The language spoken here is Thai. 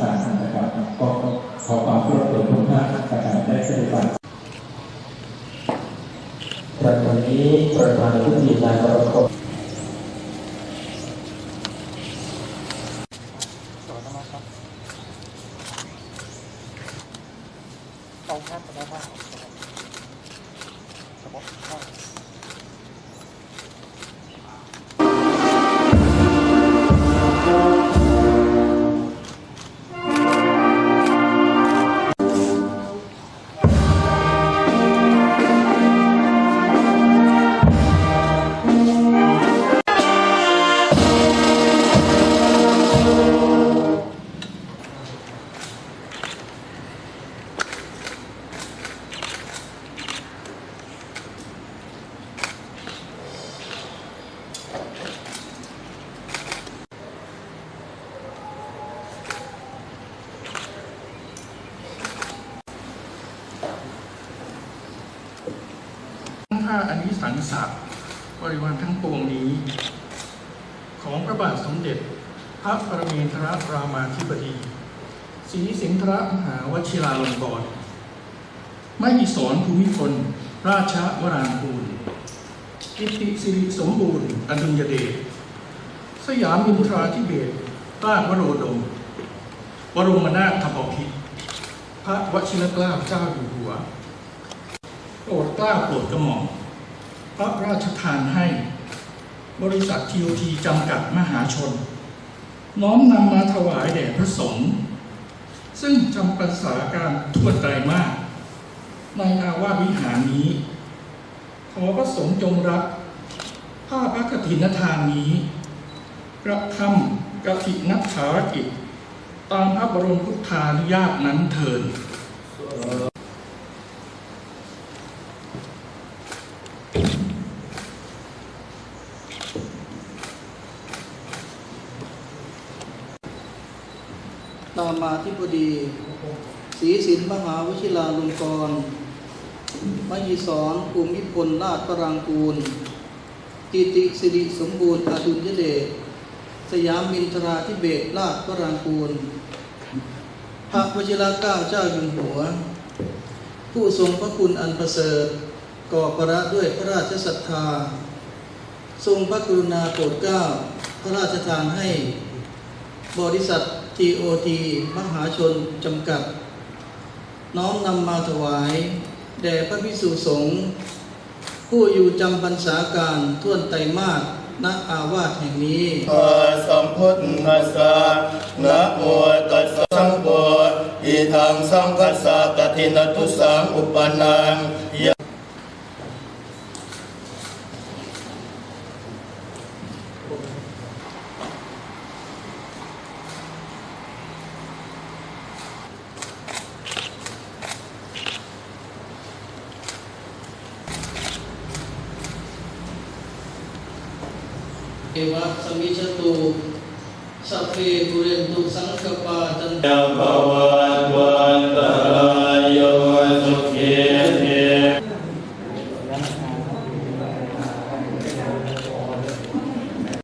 ศาสนาครับก็ขอความเคารพโดยทุกท่านนะครับได้ปฏิบัติจากวันนี้ประธานผู้มีนายรัฐอนตรีเอาแค่แต่ละบ้างเฉพาะ ข้างถ้าอันนี้สังสรรค์บริวารทั้งปวงนี้ ของพระบาทสมเด็จ พระปรมินทรรามาธิบดีศรีสิงห์ทรมหาวชิราลงกรณ์มหิสรภูมิพล ราชวรางกูลกิติสิริสมบูรณ์อดุลยเดชสยามินทราธิเบศราชวโรดมบรมนาถบพิตรพระวชิรเกล้าเจ้าอยู่หัว โปรดกล้าโปรดกระหม่อมพระราชทานให้ บริษัททีโอทีจำกัดมหาชน น้อมนำมาถวายแด่พระสงฆ์ซึ่งจำพรรษาการทั่วไตรมาสในอาวาสวิหารนี้ ขอพระสงฆ์จงรับผ้าพระกฐินทานนี้กระทำกฐินภารกิจ ตามพระบรมพุทธานุญาตนั้นเถิด นามาธิบดีศรีสินมหาวชิราลงกรมหิสรภูมิพลราชพรังกูล กิติสิริสมบูรณ์อดุลยเดชสยามมินทราธิเบศราชพรังกูล พระวชิรเก้าเจ้าอยู่หัว ผู้ทรงพระคุณอันประเสริฐก่อประด้วยพระราชศรัทธา ทรงพระกรุณาโปรดเกล้าพระราชทานให้ บริษัท TOT มหาชนจำกัด น้อมนำมาถวาย แด่พระพิสุสงฆ์ผู้อยู่จำพรรษาการท่วนไตรมาสณอาวาสแห่งนี้อะสัมพุทธัสสะนะโมตัสสะสังโฆอิทังสังคัสสะกฐินทุสังอุปนังยะ เอวะสมิชตุสัพเพปุเรนตุสังกปาจันตะภวัวันตรายโยสุขี